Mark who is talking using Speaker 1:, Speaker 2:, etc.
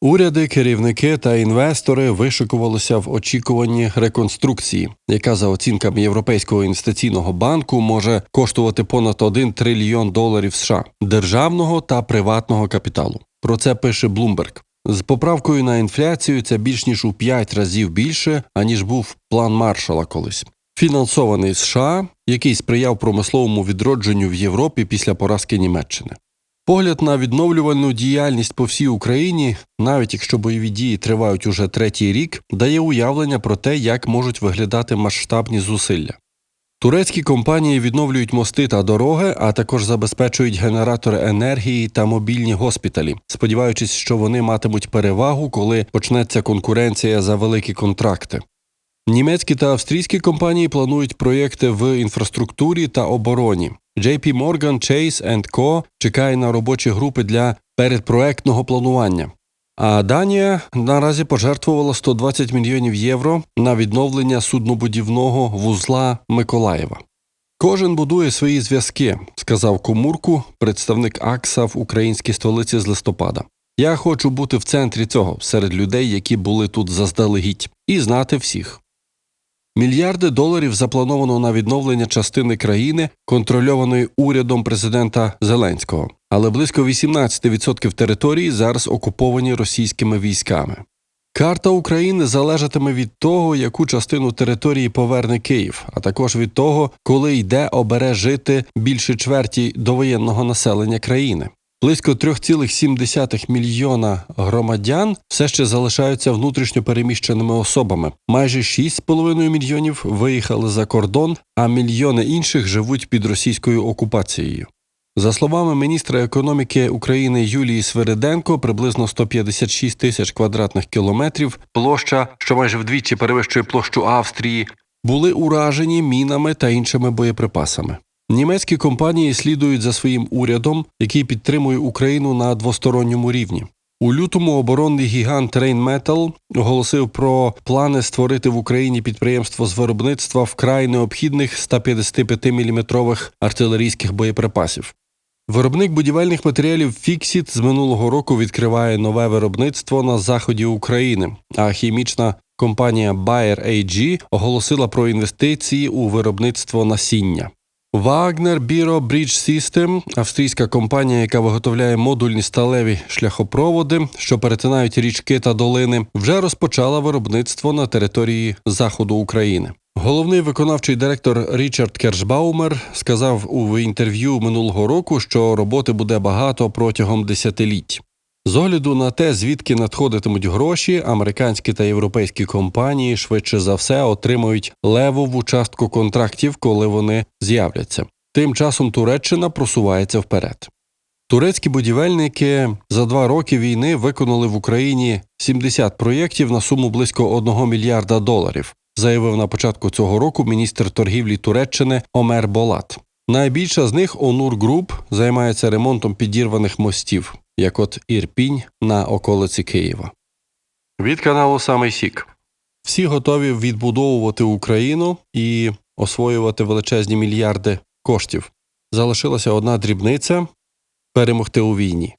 Speaker 1: Уряди, керівники та інвестори вишикувалися в очікуванні реконструкції, яка за оцінками Європейського інвестиційного банку може коштувати понад 1 трильйон доларів США державного та приватного капіталу. Про це пише Bloomberg. З поправкою на інфляцію це більш ніж у 5 разів більше, аніж був план Маршала колись. Фінансований США, який сприяв промисловому відродженню в Європі після поразки Німеччини. Погляд на відновлювальну діяльність по всій Україні, навіть якщо бойові дії тривають уже третій рік, дає уявлення про те, як можуть виглядати масштабні зусилля. Турецькі компанії відновлюють мости та дороги, а також забезпечують генератори енергії та мобільні госпіталі, сподіваючись, що вони матимуть перевагу, коли почнеться конкуренція за великі контракти. Німецькі та австрійські компанії планують проєкти в інфраструктурі та обороні. JP Morgan, Chase Co. чекає на робочі групи для передпроектного планування. А Данія наразі пожертвувала 120 мільйонів євро на відновлення суднобудівного вузла Миколаєва. Кожен будує свої зв'язки, сказав Комурку, представник АКСА в українській столиці з листопада. Я хочу бути в центрі цього серед людей, які були тут заздалегідь, і знати всіх. Мільярди доларів заплановано на відновлення частини країни, контрольованої урядом президента Зеленського, але близько 18% території зараз окуповані російськими військами. Карта України залежатиме від того, яку частину території поверне Київ, а також від того, коли йде обере жити більше чверті довоєнного населення країни. Близько 3,7 мільйона громадян все ще залишаються внутрішньо переміщеними особами. Майже 6,5 мільйонів виїхали за кордон, а мільйони інших живуть під російською окупацією. За словами міністра економіки України Юлії Свириденко, приблизно 156 тисяч квадратних кілометрів, площа, що майже вдвічі перевищує площу Австрії, були уражені мінами та іншими боєприпасами. Німецькі компанії слідують за своїм урядом, який підтримує Україну на двосторонньому рівні. У лютому оборонний гігант Rheinmetall оголосив про плани створити в Україні підприємство з виробництва вкрай необхідних 155-мм артилерійських боєприпасів. Виробник будівельних матеріалів Fixit з минулого року відкриває нове виробництво на заході України, а хімічна компанія Bayer AG оголосила про інвестиції у виробництво насіння. Wagner Biro Bridge System – австрійська компанія, яка виготовляє модульні сталеві шляхопроводи, що перетинають річки та долини, вже розпочала виробництво на території заходу України. Головний виконавчий директор Річард Кершбаумер сказав у інтерв'ю минулого року, що роботи буде багато протягом десятиліть. З огляду на те, звідки надходитимуть гроші, американські та європейські компанії швидше за все отримують левову частку контрактів, коли вони з'являться. Тим часом Туреччина просувається вперед. Турецькі будівельники за два роки війни виконали в Україні 70 проєктів на суму близько 1 мільярда доларів, заявив на початку цього року міністр торгівлі Туреччини Омер Болат. Найбільша з них Онур Груп займається ремонтом підірваних мостів, як от Ірпінь на околиці Києва. Від каналу Самий Сік. Всі готові відбудовувати Україну і освоювати величезні мільярди коштів. Залишилася одна дрібниця перемогти у війні.